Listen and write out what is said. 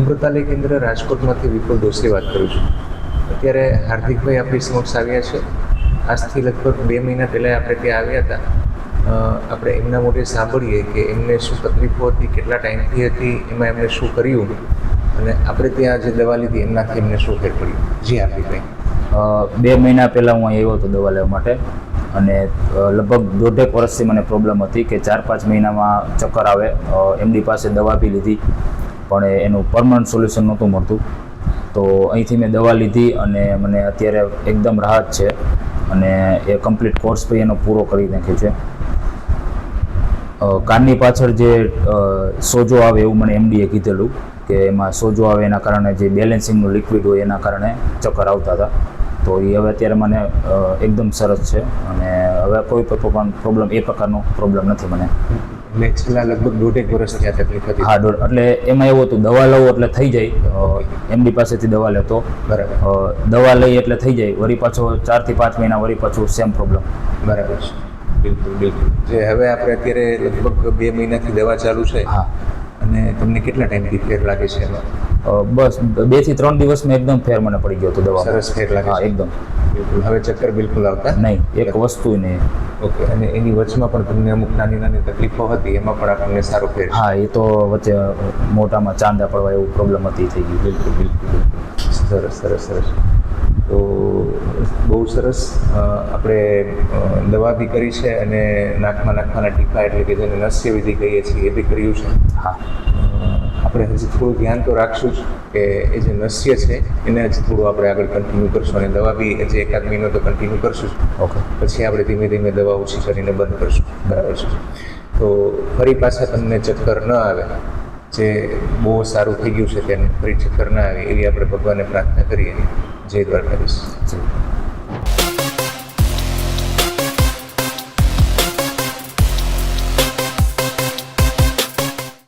અમૃતાલય કેન્દ્ર રાજકોટમાંથી વિપુલ દોશી વાત કરું છું. અત્યારે હાર્દિકભાઈ આપણી સમક્ષ આવ્યા છે. આજથી લગભગ બે મહિના પહેલાં આપણે ત્યાં આવ્યા હતા. આપણે એમના મોઢે સાંભળીએ કે એમને શું તકલીફો હતી, કેટલા ટાઈમથી હતી, એમાં એમને શું કર્યું અને આપણે ત્યાં જે દવા લીધી એમનાથી એમને શું ફેર પડ્યું? જી હાર્દિકભાઈ. બે મહિના પહેલાં હું આવ્યો હતો દવા લેવા માટે અને લગભગ દોઢેક વર્ષથી મને પ્રોબ્લેમ હતી કે ચાર પાંચ મહિનામાં ચક્કર આવે. એમડી પાસે દવા બી લીધી. પણ એનું પરમનન્ટ સોલ્યુશન નહોતું મળતું. તો અહીંથી મેં દવા લીધી અને મને અત્યારે એકદમ રાહત છે અને એ કમ્પ્લીટ કોર્સ પછી એનો પૂરો કરી નાખ્યો છે. કારની પાછળ જે સોજો આવે એવું મને એમડીએ કીધેલું કે એમાં સોજો આવે એના કારણે જે બેલેન્સિંગનું લિક્વિડ હોય એના કારણે ચક્કર આવતા હતા. તો એ હવે અત્યારે મને એકદમ સરસ છે અને હવે કોઈ પણ પ્રોબ્લેમ એ પ્રકારનો પ્રોબ્લેમ નથી મને. એટલે છેલ્લા લગભગ દોઢેક વર્ષથી આ તકલીફ હતી. હા દોઢ. એટલે એમાં એવું હતું દવા લઉં એટલે થઈ જાય. એમડી પાસેથી દવા લેતો. બરાબર. દવા લઈ એટલે થઈ જાય. વળી પાછો ચારથી પાંચ મહિના વળી પાછું સેમ પ્રોબ્લેમ બરાબર છે. બિલકુલ બિલકુલ. જે હવે આપણે અત્યારે લગભગ બે મહિનાથી દવા ચાલુ છે. હા. અને તમને કેટલા ટાઈમથી ફેર લાગે છે એમાં? બસ બેથી ત્રણ દિવસમાં એકદમ ફેર મને પડી ગયો હતો દવા સરસ ફેર લાગે હા એકદમ. બિલકુલ. હવે ચક્કર બિલકુલ આવતા? નહીં એક વસ્તુ નહીં. ઓકે અને એની વચમાં પણ તમને અમુક નાની નાની તકલીફો હતી એમાં પણ આપણને સારો ફેર. હા એ તો વચ્ચે મોટામાં ચાંદા પડવા એવું પ્રોબ્લેમ હતી થઈ ગઈ બિલકુલ બિલકુલ સરસ સરસ સરસ. તો બહુ સરસ આપણે દવા બી કરી છે અને નાકમાં નાખવાના ટીપા એટલે કે જેને નસ્ય વિધિ કહીએ છીએ એ બી કર્યું છે. હા. આપણે હજી થોડું ધ્યાન તો રાખશું જ કે એ જે નસ્ય છે એને હજી થોડું આપણે આગળ કન્ટિન્યુ કરશું અને દવા બી હજી એકાદ મહિનો તો કન્ટિન્યુ કરશું જ. ઓકે પછી આપણે ધીમે ધીમે દવા ઓછી કરીને બંધ કરશું. બરાબર છે. તો ફરી પાછા તમને ચક્કર ન આવે. જે બહુ સારું થઈ ગયું છે તેને ફરી ચક્કર ના આવે એવી આપણે ભગવાનને પ્રાર્થના કરીએ. જય દ્વારકાધીશ.